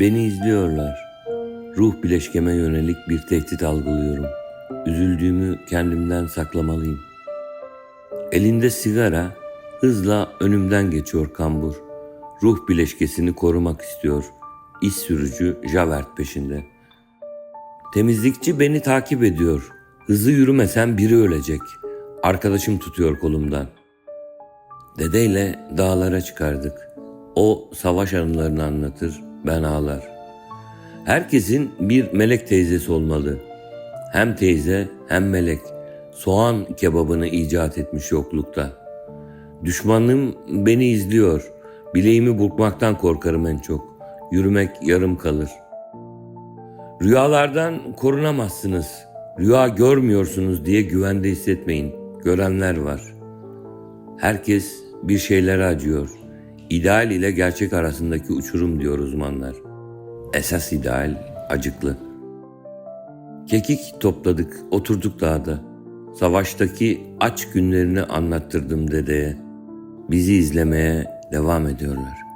Beni izliyorlar. Ruh bileşkeme yönelik bir tehdit algılıyorum. Üzüldüğümü kendimden saklamalıyım. Elinde sigara hızla önümden geçiyor kambur. Ruh bileşkesini korumak istiyor. İş sürücü Javert peşinde. Temizlikçi beni takip ediyor. Hızlı yürümesem biri ölecek. Arkadaşım tutuyor kolumdan. Dedeyle dağlara çıkardık. O savaş anılarını anlatır, ben ağlar. Herkesin bir melek teyzesi olmalı. Hem teyze hem melek. Soğan kebabını icat etmiş yoklukta. Düşmanım beni izliyor. Bileğimi burkmaktan korkarım en çok. Yürümek yarım kalır. Rüyalardan korunamazsınız. Rüya görmüyorsunuz diye güvende hissetmeyin. Görenler var. Herkes bir şeylere acıyor. İdeal ile gerçek arasındaki uçurum diyor uzmanlar. Esas ideal acıklı. Kekik topladık, oturduk dağda. Savaştaki aç günlerini anlattırdım dedeye. Bizi izlemeye devam ediyorlar.